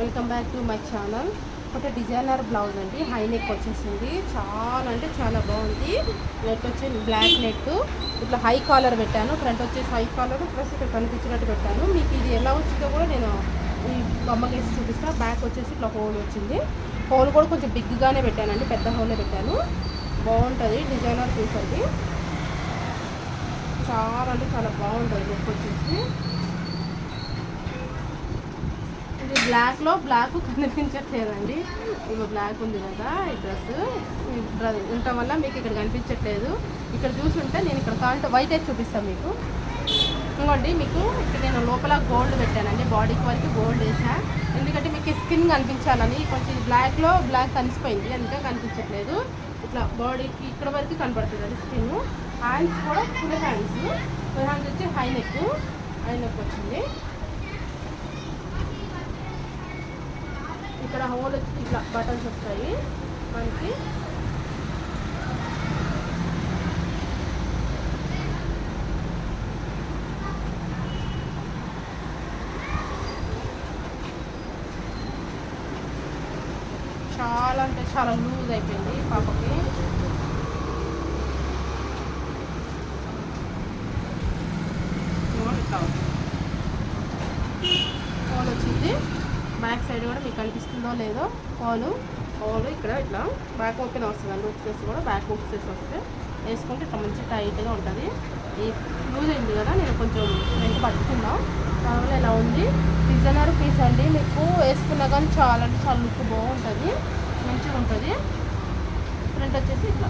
Welcome back to my channel ఒక designer blouse అండి. High neck వచ్చేసింది. చాలా అంటే చాలా బాగుంది. నెట్ వచ్చి బ్లాక్ నెట్ ఇట్లా హై కాలర్ పెట్టాను. ఫ్రంట్ వచ్చేసి హై కాలర్ ప్లస్ ఇక్కడ కనిపించినట్టు పెట్టాను. మీకు ఇది ఎలా వచ్చిందో కూడా నేను ఈ బొమ్మకి వేసి చూపిస్తా. బ్యాక్ వచ్చేసి ఇట్లా హోల్ వచ్చింది. హోల్ కూడా కొంచెం బిగ్గానే పెట్టానండి. పెద్ద హోలే పెట్టాను. బాగుంటుంది. డిజైనర్ పీస్ అది చాలా అంటే చాలా బాగుంటుంది. నెక్ వచ్చేసి ఇది బ్లాక్లో బ్లాక్ కనిపించట్లేదండి. ఇవి బ్లాక్ ఉంది కదా ఈ డ్రెస్. ఉండటం వల్ల మీకు ఇక్కడ కనిపించట్లేదు. ఇక్కడ చూసుంటే నేను ఇక్కడ కావాలంటే వైట్ అయితే చూపిస్తాను మీకు. ఇంకోండి మీకు ఇక్కడ నేను లోపల గోల్డ్ పెట్టానండి. బాడీకి వరకు గోల్డ్ వేసా. ఎందుకంటే మీకు స్కిన్ కనిపించాలని కొంచెం బ్లాక్లో బ్లాక్ కలిసిపోయింది. అందుకే కనిపించట్లేదు. ఇట్లా బాడీకి ఇక్కడ వరకు కనపడుతుంది అది స్కిన్. హ్యాండ్స్ కూడా ఫుల్ హ్యాండ్స్ ఫుల్ హ్యాండ్స్ వచ్చి హై నెక్ హై నెక్ వచ్చింది. ఇక్కడ హోల్ వచ్చి ఇట్లా బటన్స్ వస్తాయి. మనకి చాలా అంటే చాలా లూజ్ అయిపోయింది పాపకి ఇదిగోండి ఇట్లా ఉంది. హోల్ వచ్చింది బ్యాక్ సైడ్ కూడా మీకు కనిపిస్తుందో లేదో హోలు హోల్ ఇక్కడ ఇట్లా బ్యాక్ ఓపెన్ వస్తుంది. అండి వచ్చేసి కూడా బ్యాక్ వచ్చేసి వస్తే వేసుకుంటే ఇట్లా మంచి టైట్గా ఉంటుంది. ఈ లూజ్ అయింది కదా నేను కొంచెం వెంట పట్టుకున్నా. కావాలి ఇలా ఉంది? డిజైనర్ పీస్ అండి. మీకు వేసుకున్నా కానీ చాలా అంటే చాలా లుక్ బాగుంటుంది. మంచిగా ఉంటుంది. ఫ్రంట్ వచ్చేసి ఇట్లా.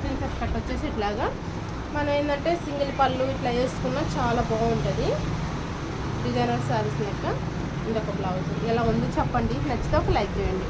ప్రిన్సెస్ కట్ వచ్చేసి ఇట్లాగా. మనం ఏంటంటే సింగిల్ పళ్ళు ఇట్లా వేసుకున్నా చాలా బాగుంటుంది. డిజైనర్ శారీస్ యొక్క ఇంకొక బ్లౌజ్. ఎలా ఉంది చెప్పండి. నచ్చితే ఒక లైక్ చేయండి.